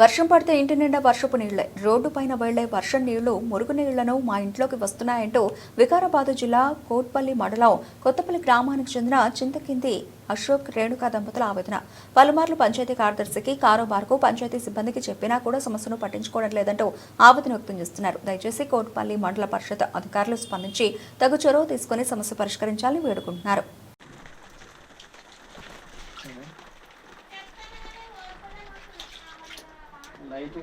వర్షం పడితే ఇంటి నిండా వర్షపు నీళ్ళే. రోడ్డు పైన వెళ్ళే వర్షం నీళ్ళు మురుగు నీళ్ళను మా ఇంట్లోకి వస్తున్నాయంటూ వికారాబాద్ జిల్లా కోట్పల్లి మండలం కొత్తపల్లి గ్రామానికి చెందిన చింతకింది అశోక్ రేణుకా దంపతుల ఆవేదన. పలుమార్లు పంచాయతీ కార్యదర్శికి కారోబార్కు పంచాయతీ సిబ్బందికి చెప్పినా కూడా సమస్యను పట్టించుకోవడం లేదంటూ ఆవేదన వ్యక్తం చేస్తున్నారు. దయచేసి కోట్పల్లి మండల పరిషత్ అధికారులు స్పందించి తగు చొరవ తీసుకుని సమస్య పరిష్కరించాలని వేడుకుంటున్నారు. లైట్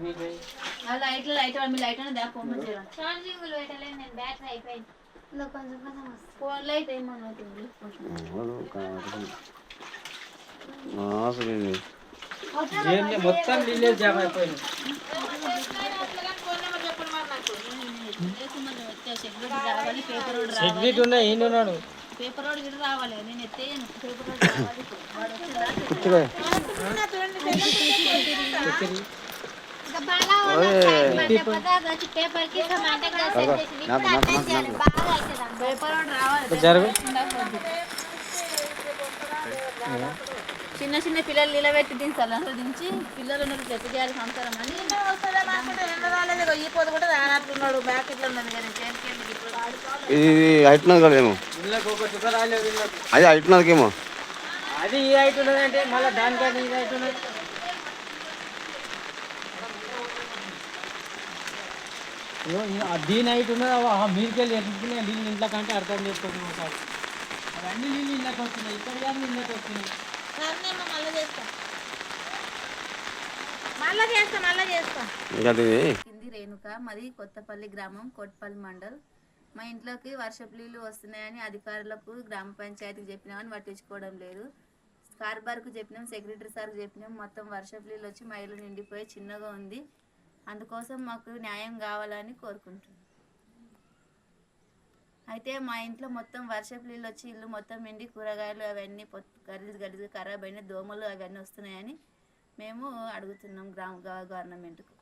లైట్లు లైట్ మీ లైట్ అనేది ఫోన్ చేయరా ఛార్జింగ్ పెట్టలేదు నేను బ్యాటరీ అయిపోయింది. ఇంకా కొంచెం కొంచెం ఫోన్ లైట్ ఏంటి మొత్తం నీళ్ళే జామ్ అయిపోయింది సెక్యూరిటీ రావాలి పేపర్ రోడ్ రావాలి సెక్యూరిటీ ఉన్నాయి ఏంటి ఉన్నాడు. పేపర్ రోడ్ గిట్ట రావాలి నేను ఎత్తేయను. పేపర్ రోడ్ రావాలి జరుగు చిన్న చిన్న పిల్లలు నిలబెట్టి దించాలి అసలు దించి పిల్లలు ఉన్నది చెత్త చేయాలి సంసారం అని ఈ పొద్దు కూడా రానట్లున్నాడు బ్యాక్ ఇట్లా ఉన్నది ఇది అది ఈ హైట్ ఉన్నది అంటే మళ్ళీ దానికంటే ఇది హైట్ ఉన్నది దీని హైట్ ఉన్నది వెళ్ళి ఎట్టుకున్నాయి నీళ్ళు ఇంట్లో కంటే అర్థం చేసుకోండి ఒకసారి. అవన్నీ నీళ్ళు ఇళ్ళకి వస్తున్నాయి ఇక్కడ కానీ ఇళ్ళకి వస్తున్నాయి. కింది రేణుక మాది కొత్తపల్లి గ్రామం కోట్పల్లి మండల్. మా ఇంట్లోకి వర్షపు నీళ్ళు వస్తున్నాయని అధికారులకు గ్రామ పంచాయతీకి చెప్పినామని పట్టించుకోవడం లేదు. కార్బార్కు చెప్పినాం సెక్రటరీ సార్కి చెప్పినాం మొత్తం వర్షపు నీళ్ళు వచ్చి మా ఇల్లు నిండిపోయి చిన్నగా ఉంది. అందుకోసం మాకు న్యాయం కావాలని కోరుకుంటున్నాం. అయితే మా ఇంట్లో మొత్తం వర్షపు నీళ్ళు వచ్చి ఇల్లు మొత్తం నిండి కూరగాయలు అవన్నీ పొత్ గలీజ్ ఖరాబ్ అయిన దోమలు అవన్నీ వస్తున్నాయని మేము అడుగుతున్నాం గ్రామ గవర్నమెంట్కు.